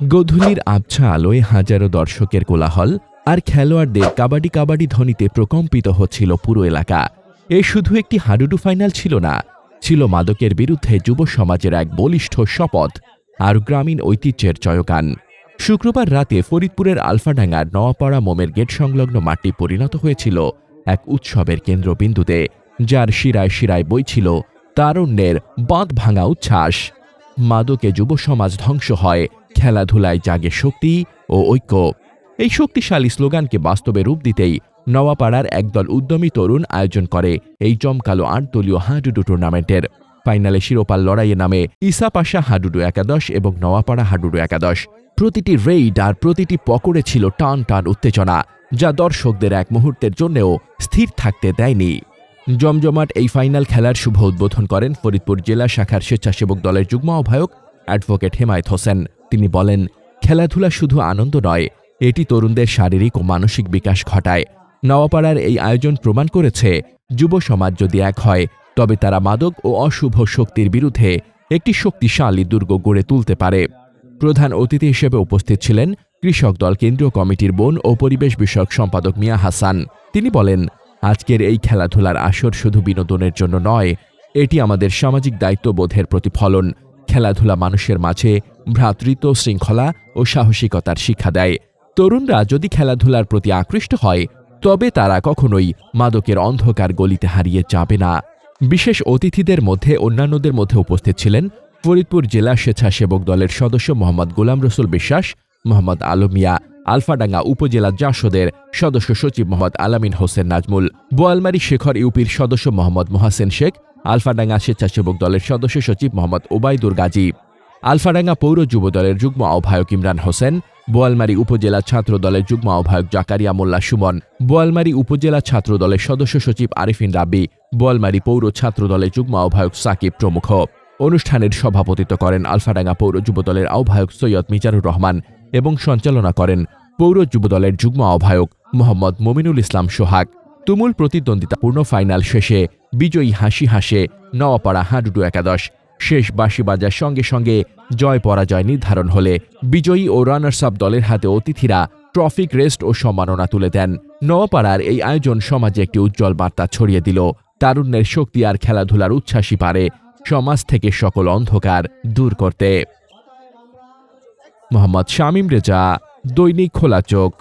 গধূলির আবছা আলোয় হাজারো দর্শকের কোলাহল আর খেলোয়াড়দের কাবাডি কাবাডি ধ্বনিতে প্রকম্পিত হচ্ছিল পুরো এলাকা। এ শুধু একটি হাডুডু ফাইনাল ছিল না, ছিল মাদকের বিরুদ্ধে যুব সমাজের এক বলিষ্ঠ শপথ আর গ্রামীণ ঐতিহ্যের চয়কান। শুক্রবার রাতে ফরিদপুরের আলফাডাঙ্গার নওয়াপাড়া মোমের গেট সংলগ্ন মাঠটি পরিণত হয়েছিল এক উৎসবের কেন্দ্রবিন্দুতে, যার শিরায় শিরায় বইছিল তারুণ্যের বাঁধ ভাঙা উচ্ছ্বাস। মাদকে যুব সমাজ ধ্বংস হয় খেলাধুলায় জাগে শক্তি ও ঐক্য। এই শক্তিশালী স্লোগানকে বাস্তবে রূপ দিতেই নওয়াপাড়ার একদল উদ্যমী তরুণ আয়োজন করে এই জমকালো আটদলীয় হাডুডু টুর্নামেন্টের। ফাইনালে শিরোপার লড়াইয়ে নামে ইসা পাশা হাডুডু একাদশ এবং নওয়াপাড়া হাডুডু একাদশ। প্রতিটি রেইড আর প্রতিটি পকড়ে ছিল টান টান উত্তেজনা, যা দর্শকদের এক মুহূর্তের জন্যও স্থির থাকতে দেয়নি। জমজমাট এই ফাইনাল খেলার শুভ উদ্বোধন করেন ফরিদপুর জেলা শাখার স্বেচ্ছাসেবক দলের যুগ্ম আহ্বায়ক অ্যাডভোকেট হেমায়ত হোসেন। তিনি বলেন, খেলাধুলা শুধু আনন্দ নয়, এটি তরুণদের শারীরিক ও মানসিক বিকাশ ঘটায়। নওয়াপাড়ার এই আয়োজন প্রমাণ করেছে, যুব সমাজ যদি এক হয়, তবে তারা মাদক ও অশুভ শক্তির বিরুদ্ধে একটি শক্তিশালী দুর্গ গড়ে তুলতে পারে। প্রধান অতিথি হিসেবে উপস্থিত ছিলেন কৃষক দল কেন্দ্রীয় কমিটির বন ও পরিবেশ বিষয়ক সম্পাদক মিয়া হাসান। তিনি বলেন, আজকের এই খেলাধুলার আসর শুধু বিনোদনের জন্য নয়, এটি আমাদের সামাজিক দায়িত্ববোধের প্রতিফলন। খেলাধুলা মানুষের মাঝে ভ্রাতৃত্ব, শৃঙ্খলা ও সাহসিকতার শিক্ষা দেয়। তরুণরা যদি খেলাধুলার প্রতি আকৃষ্ট হয়, তবে তারা কখনোই মাদকের অন্ধকার গলিতে হারিয়ে যাবে না। বিশেষ অতিথিদের মধ্যে অন্যান্যদের মধ্যে উপস্থিত ছিলেন ফরিদপুর জেলা স্বেচ্ছাসেবক দলের সদস্য মোহাম্মদ গোলাম রসুল বিশ্বাস, মোহাম্মদ আলমিয়া, আলফাডাঙ্গা উপজেলা জাসদের সদস্য সচিব মোহাম্মদ আলামিন হোসেন নাজমুল, বোয়ালমারি শেখর ইউপির সদস্য মোহাম্মদ মোহাসেন শেখ, আলফাডাঙ্গা স্বেচ্ছাসেবক দলের সদস্য সচিব মোহাম্মদ ওবায়দুর গাজী। আলফাডাঙ্গা পৌর যুব দলের যুগ্ম আহ্বায়ক ইমরান হোসেন, বোয়ালমারী উপজেলা ছাত্র দলের যুগ্ম আহ্বায়ক জাকারিয়া মোল্লা সুমন, বোয়ালমারী উপজেলা ছাত্র দলের সদস্য সচিব আরিফিন রাব্বি, বোয়ালমারী পৌর ছাত্র দলের যুগ্ম আহ্বায়ক সাকিব প্রমুখ। অনুষ্ঠানের সভাপতিত্ব করেন আলফাডাঙ্গা পৌর যুব দলের আহ্বায়ক সৈয়দ মিজানুর রহমান এবং সঞ্চালনা করেন পৌর যুব দলের যুগ্ম আহ্বায়ক মোহাম্মদ মমিনুল ইসলাম সোহাগ। তুমুল প্রতিদ্বন্দ্বিতাপূর্ণ ফাইনাল শেষে বিজয়ী হাসি হাসে নওয়াপাড়া হাডুডু একাদশ শেষ বাঁশি বাজার সঙ্গে সঙ্গে জয় পরাজয় নির্ধারণ হলে বিজয়ী ও রানার্স আপ দলের হাতে অতিথিরা ট্রফিক রেস্ট ও সম্মাননা তুলে দেন। নওয়াপাড়ার এই আয়োজন সমাজে একটি উজ্জ্বল বার্তা ছড়িয়ে দিল। তারুণ্যের শক্তি আর খেলাধুলার উচ্ছ্বাসী পারে সমাজ থেকে সকল অন্ধকার দূর করতে। মোহাম্মদ শামীম রেজা, দৈনিক খোলা চোখ।